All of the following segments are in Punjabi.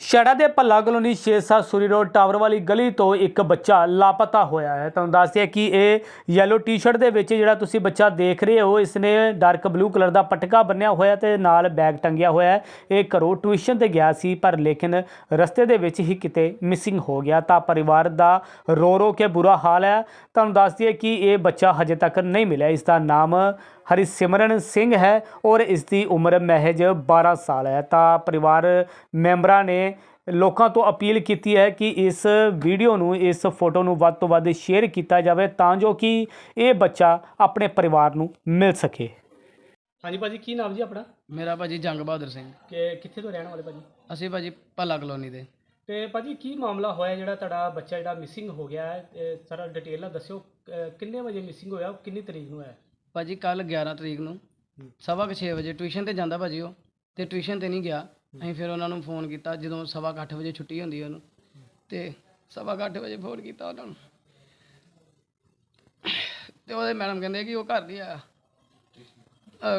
ਛੜਾ ਦੇ Bhalla colony 6-7 Suri road tower ਵਾਲੀ ਗਲੀ ਤੋਂ ਇੱਕ ਬੱਚਾ ਲਾਪਤਾ ਹੋਇਆ ਹੈ। ਤੁਹਾਨੂੰ ਦੱਸ ਦਈਏ ਕਿ ਇਹ ਯੈਲੋ ਟੀ-ਸ਼ਰਟ ਦੇ ਵਿੱਚ ਜਿਹੜਾ ਤੁਸੀਂ ਬੱਚਾ ਦੇਖ ਰਹੇ ਹੋ ਇਸ ਨੇ ਡਾਰਕ ਬਲੂ ਕਲਰ ਦਾ ਪਟਕਾ ਬੰਨਿਆ ਹੋਇਆ ਤੇ ਨਾਲ ਬੈਗ ਟੰਗਿਆ ਹੋਇਆ ਹੈ। ਇਹ ਘਰੋਂ ਟਿਊਸ਼ਨ ਤੇ ਗਿਆ ਸੀ, ਪਰ ਲੇਕਿਨ ਰਸਤੇ ਦੇ ਵਿੱਚ ਹੀ ਕਿਤੇ ਮਿਸਿੰਗ ਹੋ ਗਿਆ। ਤਾਂ ਪਰਿਵਾਰ ਦਾ ਰੋ ਰੋ ਕੇ ਬੁਰਾ ਹਾਲ ਹੈ। ਤੁਹਾਨੂੰ ਦੱਸ ਦਈਏ ਕਿ ਇਹ ਬੱਚਾ ਹਜੇ ਤੱਕ ਨਹੀਂ ਮਿਲਿਆ। ਇਸ ਦਾ ਨਾਮ ਹਰਿਸਿਮਰਨ ਸਿੰਘ ਹੈ ਔਰ ਇਸ ਦੀ ਉਮਰ ਮਹਿਜ 12 ਸਾਲ ਹੈ। ਤਾਂ ਪਰਿਵਾਰ ਮੈਂਬਰਾਂ ਨੇ ਲੋਕਾਂ ਤੋਂ ਅਪੀਲ ਕੀਤੀ ਹੈ ਕਿ ਇਸ ਵੀਡੀਓ ਨੂੰ ਇਸ ਫੋਟੋ ਨੂੰ ਵੱਧ ਤੋਂ ਵੱਧ ਸ਼ੇਅਰ ਕੀਤਾ ਜਾਵੇ ਤਾਂ ਜੋ ਕਿ ਇਹ ਬੱਚਾ ਆਪਣੇ ਪਰਿਵਾਰ ਨੂੰ ਮਿਲ ਸਕੇ। ਹਾਂਜੀ ਭਾਜੀ ਕੀ ਨਾਮ ਜੀ ਆਪਣਾ? ਮੇਰਾ ਭਾਜੀ ਜੰਗ ਬਹਾਦਰ ਸਿੰਘ। ਕਿ ਕਿੱਥੇ ਤੋਂ ਰਹਿਣ ਵਾਲੇ ਭਾਜੀ? ਅਸੀਂ ਭਾਜੀ ਭੱਲਾ ਕਲੋਨੀ ਦੇ। ਤੇ ਭਾਜੀ ਕੀ ਮਾਮਲਾ ਹੋਇਆ ਜਿਹੜਾ ਤੁਹਾਡਾ ਬੱਚਾ ਜਿਹੜਾ ਮਿਸਿੰਗ ਹੋ ਗਿਆ? ਹੈ ਸਾਰਾ ਡਿਟੇਲ ਨਾਲ ਦੱਸਿਓ ਕਿੰਨੇ ਵਜੇ ਮਿਸਿੰਗ ਹੋਇਆ ਕਿੰਨੀ ਤਰੀਕ ਨੂੰ ਹੋਇਆ? ਭਾਜੀ ਕੱਲ 11 ਤਰੀਕ ਨੂੰ। ਸਵਾ ਕੁ ਛੇ ਵਜੇ ਟਿਊਸ਼ਨ ਤੇ ਜਾਂਦਾ ਭਾਜੀ ਉਹ ਤੇ ਟਿਊਸ਼ਨ ਤੇ ਨਹੀਂ ਗਿਆ। ਅਸੀਂ ਫਿਰ ਉਹਨਾਂ ਨੂੰ ਫੋਨ ਕੀਤਾ ਜਦੋਂ ਸਵਾ ਕੁ ਅੱਠ ਵਜੇ ਛੁੱਟੀ ਹੁੰਦੀ ਉਹਨੂੰ ਤੇ ਸਵਾ ਕੁ ਅੱਠ ਵਜੇ ਫੋਨ ਕੀਤਾ ਉਹਨਾਂ ਨੂੰ। ਤੇ ਉਹਦੇ ਮੈਡਮ ਕਹਿੰਦੇ ਕਿ ਉਹ ਘਰ ਨਹੀਂ ਆਇਆ।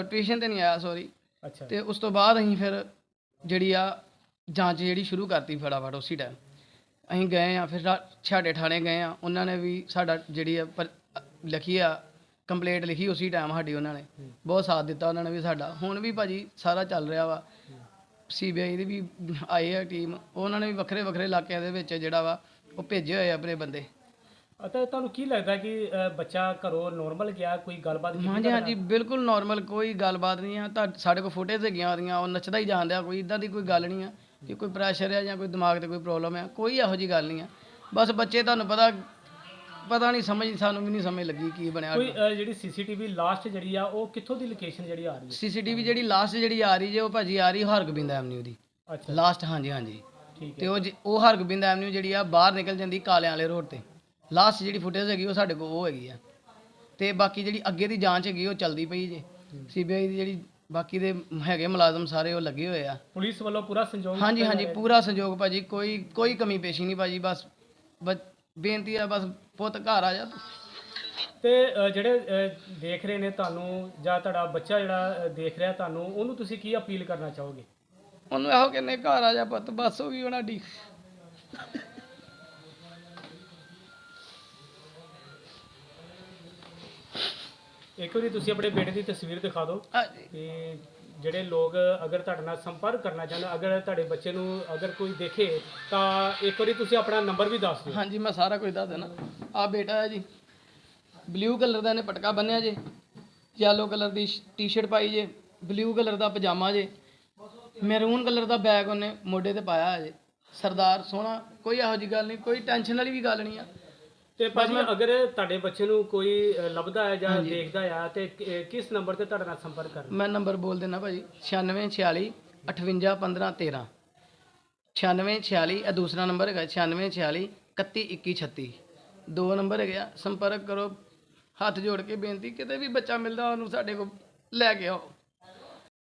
ਟਿਊਸ਼ਨ ਤੇ ਨਹੀਂ ਆਇਆ ਸੌਰੀ ਅੱਛਾ। ਤੇ ਉਸ ਤੋਂ ਬਾਅਦ ਅਸੀਂ ਫਿਰ ਜਿਹੜੀ ਆ ਜਾਂਚ ਜਿਹੜੀ ਸ਼ੁਰੂ ਕਰਤੀ ਫਟਾਫਟ ਉਸੇ ਟਾਈਮ ਅਸੀਂ ਗਏ ਆ ਫਿਰ ਸਾਡੇ ਥਾਣੇ ਗਏ ਆ ਉਹਨਾਂ ਨੇ ਵੀ ਸਾਡਾ ਜਿਹੜੀ ਆ ਪਰ- ਲਿਖੀ ਆ ਕੰਪਲੇਂਟ ਲਿਖੀ ਉਸੇ ਟਾਈਮ ਸਾਡੀ ਉਹਨਾਂ ਨੇ। ਬਹੁਤ ਸਾਥ ਦਿੱਤਾ ਉਹਨਾਂ ਨੇ ਵੀ ਸਾਡਾ। ਹੁਣ ਵੀ ਭਾਜੀ ਸਾਰਾ ਚੱਲ ਰਿਹਾ ਵਾ। ਸੀਬੀਆਈ ਦੀ ਵੀ ਆਈ ਆ ਟੀਮ ਉਹਨਾਂ ਨੇ ਵੀ ਵੱਖਰੇ ਵੱਖਰੇ ਇਲਾਕਿਆਂ ਦੇ ਵਿੱਚ ਜਿਹੜਾ ਵਾ ਉਹ ਭੇਜੇ ਹੋਏ ਆ ਆਪਣੇ ਬੰਦੇ। ਅਤੇ ਤੁਹਾਨੂੰ ਕੀ ਲੱਗਦਾ ਕਿ ਬੱਚਾ ਘਰੋਂ ਨੋਰਮਲ ਗਿਆ ਕੋਈ ਗੱਲਬਾਤ ਕੀਤੀ ਹਾਂਜੀ ਹਾਂਜੀ ਬਿਲਕੁਲ ਨਾਰਮਲ ਕੋਈ ਗੱਲਬਾਤ ਨਹੀਂ ਆ। ਤਾਂ ਸਾਡੇ ਕੋਲ ਫੁਟੇਜ ਹੈਗੀਆਂ ਉਹਦੀਆਂ ਉਹ ਨੱਚਦਾ ਹੀ ਜਾਂਦਿਆ ਕੋਈ ਇਦਾਂ ਦੀ ਕੋਈ ਗੱਲ ਨਹੀਂ ਆ ਕਿ ਕੋਈ ਪ੍ਰੈਸ਼ਰ ਆ ਜਾਂ ਕੋਈ ਦਿਮਾਗ ਤੇ ਕੋਈ ਪ੍ਰੋਬਲਮ ਆ ਕੋਈ ਇਹੋ ਜੀ ਗੱਲ ਨਹੀਂ ਆ। ਬਸ ਬੱਚੇ ਤੁਹਾਨੂੰ ਪਤਾ ਪਤਾ ਨਹੀਂ ਸਮਝ ਸਾਨੂੰ ਵੀ ਨਹੀਂ ਸਮਝ ਲੱਗੀ ਕੀ ਬਣਿਆ। ਕੋਈ ਜਿਹੜੀ ਸੀਸੀਟੀਵੀ ਲਾਸਟ ਜਿਹੜੀ ਆ ਉਹ ਕਿੱਥੋਂ ਦੀ ਲੋਕੇਸ਼ਨ ਜਿਹੜੀ ਆ ਰਹੀ ਸੀਸੀਟੀਵੀ ਜਿਹੜੀ ਲਾਸਟ ਜਿਹੜੀ ਆ ਰਹੀ ਜੇ ਉਹ ਭਾਜੀ ਆ ਰਹੀ ਹਰਗੋਬਿੰਦ ਐਵਨਿਊ ਦੀ। ਹੈ ਅੱਛਾ। ਲਾਸਟ ਹਾਂਜੀ ਹਾਂਜੀ। ਠੀਕ ਤੇ ਹੈ ਉਹ ਜ- ਉਹ ਹਰਗੋਬਿੰਦ ਐਵਨਿਊ ਜਿਹੜੀ ਆ ਬਾਹਰ ਨਿਕਲ ਜਾਂਦੀ ਕਾਲਿਆਂ ਵਾਲੇ ਰੋਡ ਤੇ। ਲਾਸਟ ਜਿਹੜੀ ਫੁਟੇਜ ਹੈਗੀ ਉਹ ਸਾਡੇ ਕੋਲ ਉਹ ਹੈਗੀ ਆ। ਤੇ ਬਾਕੀ ਜਿਹੜੀ ਅੱਗੇ ਦੀ ਜਾਂਚ ਹੈਗੀ ਉਹ ਚੱਲਦੀ ਪਈ ਜੇ। ਸੀਬੀਆਈ ਦੀ ਜਿਹੜੀ ਬਾਕੀ ਦੇ ਹੈਗੇ ਮੁਲਾਜ਼ਮ ਸਾਰੇ ਉਹ ਲੱਗੇ ਹੋਏ ਆ। ਪੁਲਿਸ ਵੱਲੋਂ ਪੂਰਾ ਸੰਯੋਗ ਹਾਂਜੀ ਹਾਂਜੀ ਪੂਰਾ ਸਹਿਯੋਗ ਭਾਜੀ ਕੋਈ ਕੋਈ ਕਮੀ ਪੇਸ਼ੀ ਨਹੀਂ ਭਾਜੀ ਬਸ ਬਸ ਬੇਨਤੀ ਆ ਬਸ ਪੁੱਤ ਘਰ ਆ ਜਾ ਤੂੰ। ਜਿਹੜੇ ਦੇਖ ਰਹੇ ਨੇ ਤੁਹਾਨੂੰ ਜਾਂ ਤੁਹਾਡਾ ਬੱਚਾ ਜਿਹੜਾ ਦੇਖ ਰਿਹਾ ਤੁਹਾਨੂੰ ਉਹਨੂੰ ਤੁਸੀਂ ਕੀ ਅਪੀਲ ਕਰਨਾ ਚਾਹੋਗੇ? ਉਹਨੂੰ ਇਹੋ ਕਹਿੰਦੇ ਘਰ ਆ ਜਾ ਪੁੱਤ ਬਸ ਹੋ ਗਈ ਉਹਨਾਂ ਦੀ। ਇੱਕ ਵਾਰੀ ਤੁਸੀਂ ਆਪਣੇ ਬੇਟੇ ਦੀ ਤਸਵੀਰ ਦਿਖਾ ਦਿਓ। ਹਾਂਜੀ। ਤੇ ਜਿਹੜੇ ਲੋਕ ਅਗਰ ਤੁਹਾਡੇ ਨਾਲ ਸੰਪਰਕ ਕਰਨਾ ਚਾਹੁੰਦੇ, ਅਗਰ ਤੁਹਾਡੇ ਬੱਚੇ ਨੂੰ ਅਗਰ ਕੋਈ ਦੇਖੇ, ਤਾਂ ਇੱਕ ਵਾਰੀ ਤੁਸੀਂ ਆਪਣਾ ਨੰਬਰ ਵੀ ਦੱਸ ਦਿਓ। ਹਾਂਜੀ, ਮੈਂ ਸਾਰਾ ਕੁਝ ਦੱਸ ਦੇਣਾ ਆ ਬੇਟਾ ਹੈ ਜੀ। ਬਲੂ ਕਲਰ ਦਾ ਇਹਨੇ ਪਟਕਾ ਬੰਨਿਆ ਜੇ। ਯੈਲੋ ਕਲਰ ਦੀ ਟੀ-ਸ਼ਰਟ ਪਾਈ ਜੇ। ਬਲੂ ਕਲਰ ਦਾ ਪਜਾਮਾ ਜੇ। ਮੈਰੂਨ ਕਲਰ ਦਾ ਬੈਗ ਉਹਨੇ ਮੋਢੇ ਤੇ ਪਾਇਆ ਹੈ ਜੇ। ਸਰਦਾਰ ਸੋਹਣਾ। ਕੋਈ ਇਹੋ ਜੀ ਗੱਲ ਨਹੀਂ। ਕੋਈ ਟੈਨਸ਼ਨ ਵਾਲੀ ਵੀ ਗੱਲ ਨਹੀਂ ਆ। ਤੇ ਭਾਜੀ ਅਗਰ ਤੁਹਾਡੇ ਬੱਚੇ ਨੂੰ ਕੋਈ ਲੱਭਦਾ ਹੈ ਜਾਂ ਦੇਖਦਾ ਹੈ ਤੇ ਕਿ- ਕਿਸ ਨੰਬਰ ਤੇ ਤੁਹਾਡੇ ਨਾਲ ਸੰਪਰਕ ਕਰਨਾ? ਮੈਂ ਨੰਬਰ ਬੋਲ ਦੇਣਾ ਭਾਜੀ। 9646 58 15 13 9646 ਇਹ ਦੂਸਰਾ ਨੰਬਰ ਹੈਗਾ। 9646 31 21 36 ਦੋ ਨੰਬਰ ਹੈਗੇ ਆ। ਸੰਪਰਕ ਕਰੋ। ਹੱਥ ਜੋੜ ਕੇ ਬੇਨਤੀ ਕਿਤੇ ਵੀ ਬੱਚਾ ਮਿਲਦਾ ਉਹਨੂੰ ਸਾਡੇ ਕੋਲ ਲੈ ਕੇ ਆਓ।